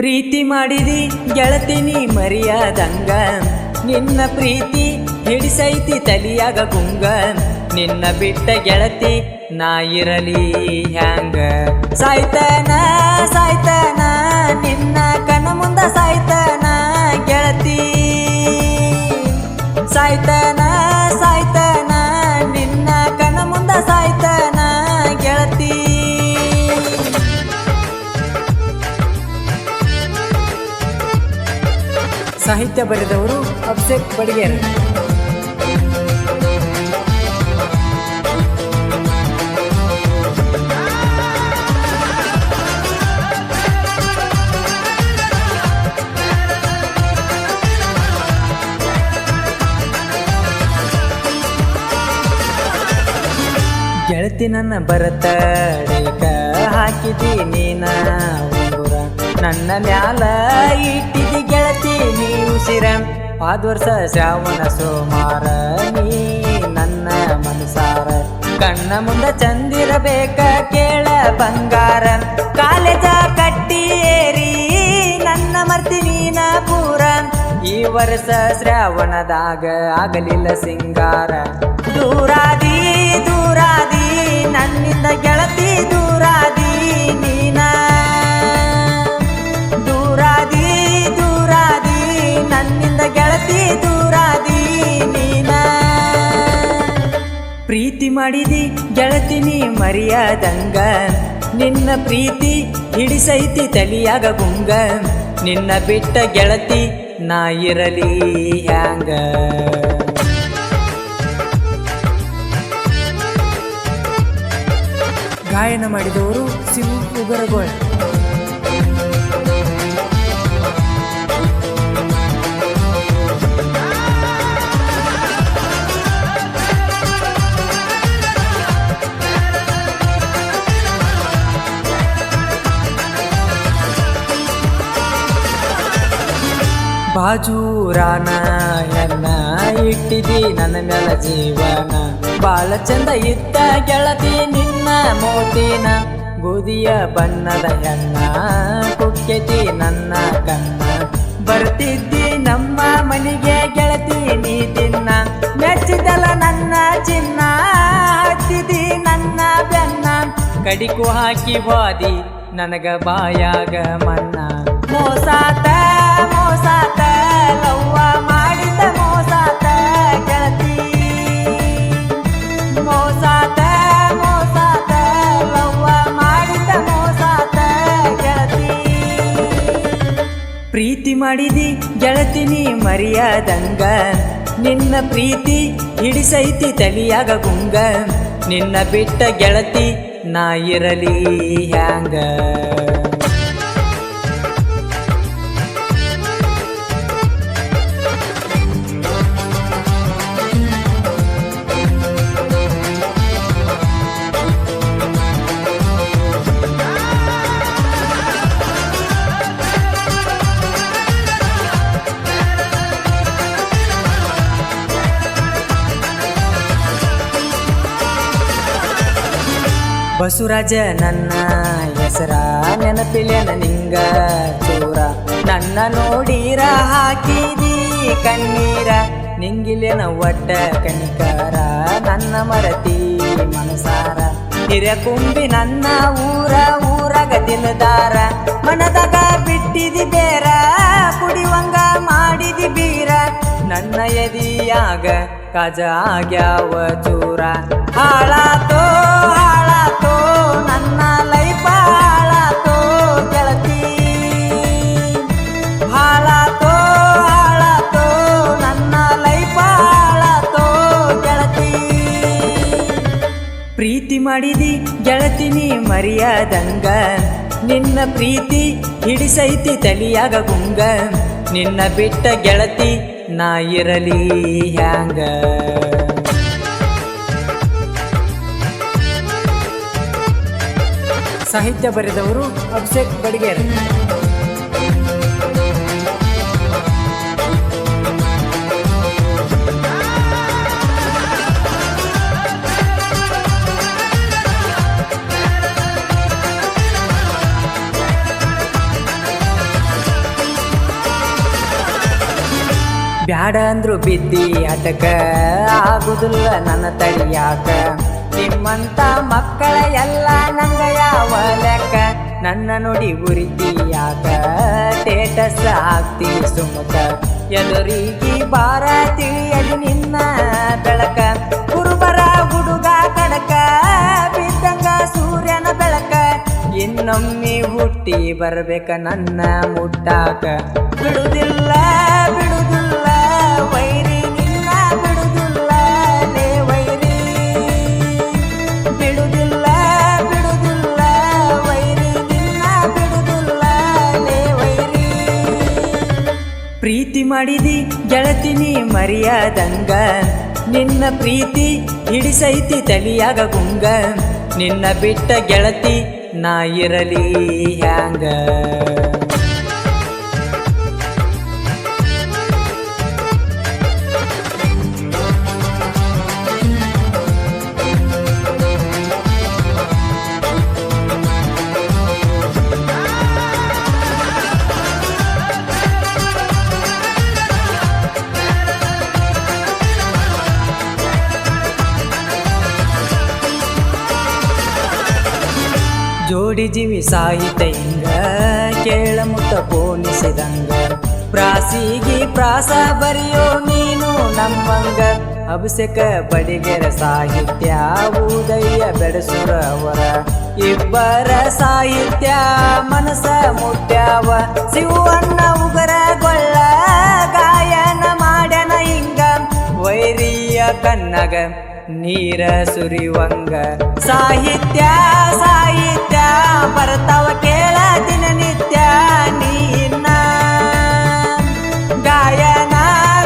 ಪ್ರೀತಿ ಮಾಡಿದಿ ಗೆಳತಿನಿ ಮರಿಯಾದಂಗ. ನಿನ್ನ ಪ್ರೀತಿ ಹಿಡಿಸೈತಿ ತಲಿಯಾಗ ಗುಂಗ. ನಿನ್ನ ಬಿಟ್ಟ ಗೆಳತಿ ನಾ ಇರಲಿ ಹ್ಯಾಂಗ. ಸಾಯ್ತನ ಸಾಯ್ತನ, ನಿನ್ನ ಕಣ ಮುಂದ ಸಾಯ್ತನ ಗೆಳತಿ. ಸಾಯ್ತನ ಸಾಯ್ತನ ಸಾಹಿತ್ಯ ಬರೆದವರು ಅಭಿಷೇಕ್ ಬಡಿಗೇರ್. ಗೆಳತಿ ನನ್ನ ಬರತ ಹಾಕಿದಿ ನೀನ ನನ್ನ ಮ್ಯಾಲ ಇಟ್ಟಿದಿ ಗೆಳತಿ ನೀ. ಪಾದ ವರ್ಷ ಶ್ರಾವಣ ಸೋಮಾರ, ನೀ ನನ್ನ ಮನಸಾರ. ಕಣ್ಣ ಮುಂದ ಚಂದಿರಬೇಕ ಕೇಳ ಬಂಗಾರ. ಕಾಲೇಜ ಕಟ್ಟಿ ಏರಿ, ನನ್ನ ಮರ್ತಿ ನೀನ ಪೂರ. ಈ ವರ್ಷ ಶ್ರಾವಣದಾಗ ಆಗಲಿಲ್ಲ ಸಿಂಗಾರ. ದೂರಾದಿ ದೂರಾದಿ, ನನ್ನಿಂದ ಗೆಳತಿ ದೂರಾದಿ. ನನ್ನಿಂದ ಗೆಳತಿ ದೂರಾದಿ ನೀನ. ಪ್ರೀತಿ ಮಾಡಿದಿ ಗೆಳತಿನಿ ಮರಿಯಾದಂಗ. ನಿನ್ನ ಪ್ರೀತಿ ಹಿಡಿಸೈತಿ ತಲಿಯಾಗ ಗುಂಗ. ನಿನ್ನ ಬಿಟ್ಟ ಗೆಳತಿ ನಾ ಇರಲಿ ಹ್ಯಾಂಗ. ಗಾಯನ ಮಾಡಿದವರು ಸಿಂಹ ಉಗರಗೋಳ್. ಬಾಜೂರಾನ ಎನ್ನ ಇಟ್ಟಿದಿ ನನ್ನ ಮೇಲ ಜೀವನ. ಬಾಳ ಚಂದ ಇದ್ದ ಗೆಳತಿ ನಿನ್ನ ಮೋತಿನ. ಗೋಧಿಯ ಬಣ್ಣದ ಹೆಣ್ಣ, ಕುಕ್ಕೆತಿ ನನ್ನ ಕನ್ನ ಬರ್ತಿದ್ದಿ ನಮ್ಮ ಮನೆಗೆ ಗೆಳತಿ ನೀ ತಿನ್ನ. ಮೆಚ್ಚಿದಲ ನನ್ನ ಚಿನ್ನ, ಹತ್ತಿದಿ ನನ್ನ ಬೆನ್ನ. ಕಡಿಕು ಹಾಕಿ ಬಾದಿ ನನಗ ಬಾಯಾಗ ಮನ್ನ. ಮೋಸಾತ ಪ್ರೀತಿ ಮಾಡಿದಿ ಗೆಳತಿನಿ ಮರಿಯಾದಂಗ. ನಿನ್ನ ಪ್ರೀತಿ ಹಿಡಿಸೈತಿ ತಲಿಯಾಗ ಗುಂಗ. ನಿನ್ನ ಬಿಟ್ಟ ಗೆಳತಿ ನಾ ಇರಲಿ ಹ್ಯಾಂಗ. ಬಸವರಾಜ ನನ್ನ ಹೆಸರ ನೆನಪಿಲೆನ ನಿಂಗ ಚೂರ ನನ್ನ ನೋಡಿರ ಹಾಕಿದಿ ಕಣ್ಣೀರ ನಿಂಗಿಲೆನ ಒಟ್ಟ ಕಣಿಕಾರ? ನನ್ನ ಮರತಿ ಮನಸಾರ, ಹಿರಕುಂಬಿ ನನ್ನ ಊರ, ಊರಾಗ ದಿನದಾರ. ಮನದಾಗ ಬಿಟ್ಟಿದಿ ಬೇರ, ಕುಡಿವಂಗ ಮಾಡಿದಿ ಬೀರ. ನನ್ನ ಎದಿಯಾಗ ಕಜ ಆಗ್ಯಾವ ಚೂರ ಹಾಳಾತೋ ಮಾಡಿದಿ ಗೆಳತಿನಿ ಮರಿಯಾದಂಗ. ನಿನ್ನ ಪ್ರೀತಿ ಹಿಡಿಸೈತಿ ತಲಿಯಾಗ ಗುಂಗ. ನಿನ್ನ ಬಿಟ್ಟ ಗೆಳತಿ ನಾ ಇರಲಿ ಹ್ಯಾಂಗ. ಸಾಹಿತ್ಯ ಬರೆದವರು ಅಭಿಷೇಕ್ ಬಡಿಗೇರ್. ಬ್ಯಾಡ ಅಂದ್ರು ಬಿದ್ದಿ ಅಟಕ ಆಗುದಿಲ್ಲ ನನ್ನ ತಡಿಯಾಕ ನಿಮ್ಮಂತ ಮಕ್ಕಳ ಎಲ್ಲ ನಂಗ ಯಾವ ಲೆಕ್ಕ? ನನ್ನ ನುಡಿ ಉರಿತಿಯಾಕ ಟೇಟಸ್ ಆಗ್ತಿ ಸುಮುಖ. ಎಲ್ಲರಿಗಿ ಬಾರ ತಿಳಿಯಲಿ ನಿನ್ನ ಬೆಳಕ. ಕುರುಬರ ಹುಡುಗ ಕಡಕ, ಬಿದ್ದಂಗ ಸೂರ್ಯನ ಬೆಳಕ. ಇನ್ನೊಮ್ಮೆ ಹುಟ್ಟಿ ಬರ್ಬೇಕ ನನ್ನ ಮುಟ್ಟಾಕ. ಬಿಡುದಿಲ್ಲ ಪ್ರೀತಿ ಮಾಡಿದಿ ಗೆಳತಿನಿ ಮರಿಯಾದಂಗ. ನಿನ್ನ ಪ್ರೀತಿ ಹಿಡಿಸೈತಿ ತಲಿಯಾಗ ಗುಂಗ. ನಿನ್ನ ಬಿಟ್ಟ ಗೆಳತಿ ನಾ ಇರಲಿ ಹ್ಯಾಂಗ. ಜೋಡಿ ಜೀವಿ ಸಾಹಿತ್ಯ ಹಿಂಗ ಕೇಳ ಮುತ್ತ ಪೋಲಿಸಿದಂಗ ಪ್ರಾಸಿಗಿ ಪ್ರಾಸ ಬರೆಯೋ ನೀನು ನಮ್ಮಂಗ. ಅಭಿಷೇಕ ಬಡಿಗೆರ ಸಾಹಿತ್ಯ ಉದಯ ಬೆಡಸುರವರ. ಇಬ್ಬರ ಸಾಹಿತ್ಯ ಮನಸ ಮುಟ್ಯಾವ ಶಿವಣ್ಣ ಉಗರ ಗೊಳ್ಳ ಗಾಯನ ಮಾಡನ ಹಿಂಗ ವೈರಿಯ ಕನ್ನಗ ನೀರ ಸುರಿವಂಗ. ಸಾಹಿತ್ಯ ಸಾಹಿತ್ಯ ಬರ್ತಾವ ಕೇಳ ದಿನನಿತ್ಯ ನೀನ. ಗಾಯನ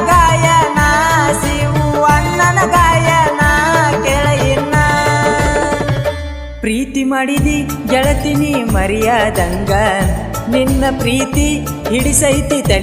ಗಾಯನ ಶಿವಣ್ಣನ ಗಾಯನ ಕೇಳ ಇನ್ನ. ಪ್ರೀತಿ ಮಾಡಿದಿ ಗೆಳತಿನಿ ಮರಿಯಾದಂಗ. ನಿನ್ನ ಪ್ರೀತಿ ಹಿಡಿಸೈತಿ